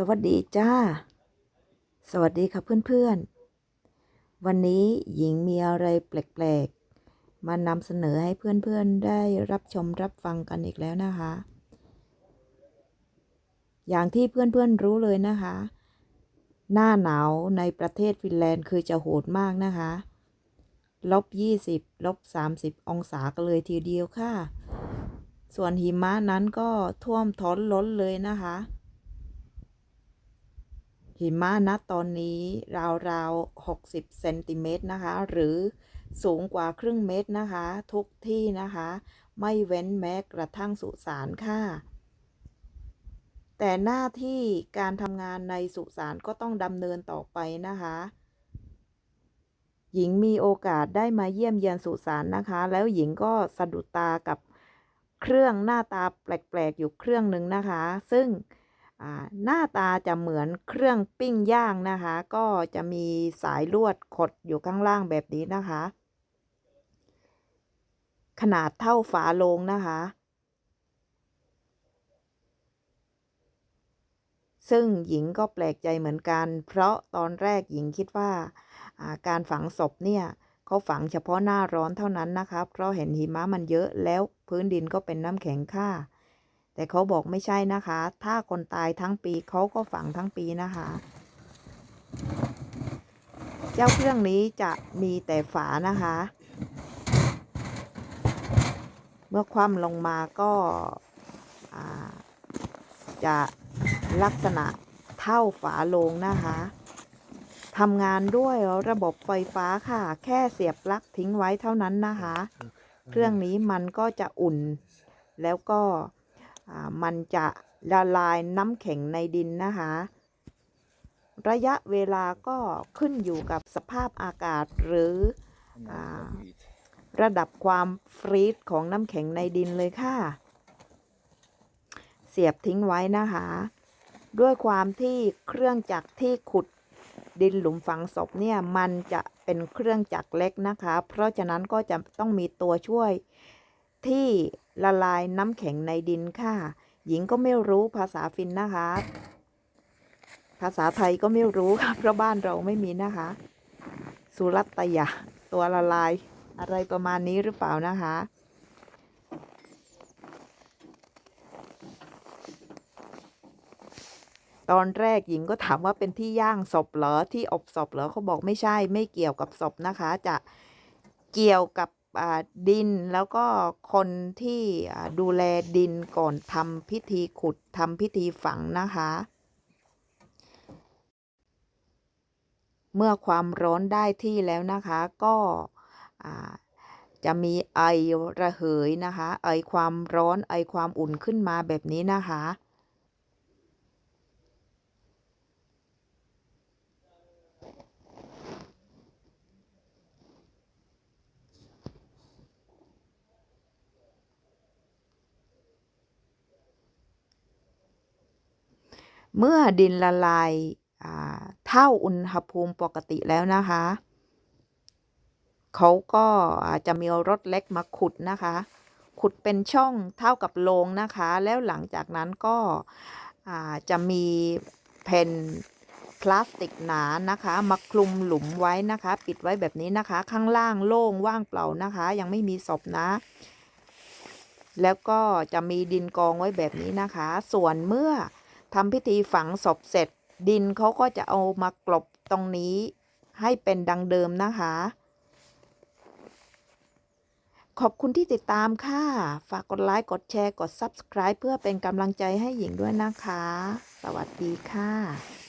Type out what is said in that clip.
สวัสดีจ้า สวัสดีค่ะเพื่อนๆ วันนี้หญิงมีอะไรแปลกๆ มานำเสนอให้เพื่อนๆ ได้รับชมรับฟังกันอีกแล้วนะคะ อย่างที่เพื่อนๆรู้เลยนะคะ หน้าหนาวในประเทศฟินแลนด์คือจะโหดมากนะคะลบ20ลบ30องศากันเลยทีเดียวค่ะ ส่วนหิมะนั้นก็ท่วมท้นล้นเลยนะคะ หิมะณตอนนี้ราวๆ 60 เซนติเมตรนะคะ หรือสูงกว่าครึ่งเมตรนะคะ ทุกที่นะคะ ไม่เว้นแม้กระทั่งสุสานค่ะ แต่หน้าที่การทำงานในสุสานก็ต้องดำเนินต่อไปนะคะ หญิงมีโอกาสได้มาเยี่ยมเยียนสุสานนะคะ แล้วหญิงก็สะดุดตากับเครื่องหน้าตาแปลกๆอยู่เครื่องหนึ่งนะคะ ซึ่ง หน้าตาจะเหมือนเครื่องปิ้งย่างนะคะ ก็จะมีสายลวดขดอยู่ข้างล่างแบบนี้นะคะ ขนาดเท่าฝาโลงนะคะ ซึ่งหญิงก็แปลกใจเหมือนกัน เพราะตอนแรกหญิงคิดว่าาการฝังศพเนี่ยเขาฝังเฉพาะหน้าร้อนเท่านั้นนะคะ เพราะเห็นหิมะมันเยอะแล้วพื้นดินก็เป็นน้ำแข็งค่ะ แต่เขาบอกไม่ใช่นะคะ ถ้าคนตายทั้งปีเขาก็ฝังทั้งปีนะคะ เจ้าเครื่องนี้จะมีแต่ฝานะคะ เมื่อคว่ำลงมาก็อ่าจะลักษณะเท่าฝาโลงนะคะทำงานด้วยระบบไฟฟ้าค่ะ แค่เสียบปลั๊กทิ้งไว้เท่านั้นนะคะ เครื่องนี้มันก็จะอุ่น แล้วก็อ่า มันจะละลายน้ำแข็งในดินนะคะ ระยะเวลาก็ขึ้นอยู่กับสภาพอากาศหรืออระดับความฟรีซของน้ำแข็งในดินเลยค่ะ เสียบทิ้งไว้นะคะ ด้วยความที่เครื่องจักรที่ขุดดินหลุมฝังศพเนี่ยมันจะเป็นเครื่องจักรเล็กนะคะ เพราะฉะนั้นก็จะต้องมีตัวช่วยที่ ละลายน้ำแข็งในดินค่ะ หญิงก็ไม่รู้ภาษาฟินนะคะ ภาษาไทยก็ไม่รู้ค่ะเพราะบ้านเราไม่มีนะคะ สุรัตยะตัวละลายอะไรประมาณนี้หรือเปล่านะคะตอนแรกหญิงก็ถามว่าเป็นที่ย่างศพเหรอที่อบศพเหรอเขาบอกไม่ใช่ไม่เกี่ยวกับศพนะคะ จะเกี่ยวกับ ดินแล้วก็คนที่ดูแลดินก่อนทำพิธีขุดทำพิธีฝังนะคะ เมื่อความร้อนได้ที่แล้วนะคะก็จะมีไอระเหยนะคะ ไอความร้อนไอความอุ่นขึ้นมาแบบนี้นะคะ เมื่อดินละลายอ่าเท่าอุณหภูมิปกติแล้วนะคะ เขาก็อาจจะมีรถเล็กมาขุดนะคะ ขุดเป็นช่องเท่ากับโลงนะคะ แล้วหลังจากนั้นก็จะมีแผ่นพลาสติกหนานะคะ มาคลุมหลุมไว้นะคะ ปิดไว้แบบนี้นะคะ ข้างล่างโล่งว่างเปล่านะคะ ยังไม่มีศพนะ แล้วก็จะมีดินกองไว้แบบนี้นะคะ ส่วนเมื่อ ทำพิธีฝังศพเสร็จ ดินเขาก็จะเอามากลบตรงนี้ ให้เป็นดังเดิมนะคะ ขอบคุณที่ติดตามค่ะ ฝากกดไลค์ กดแชร์ กด Subscribe เพื่อเป็นกำลังใจให้หญิงด้วยนะคะ สวัสดีค่ะ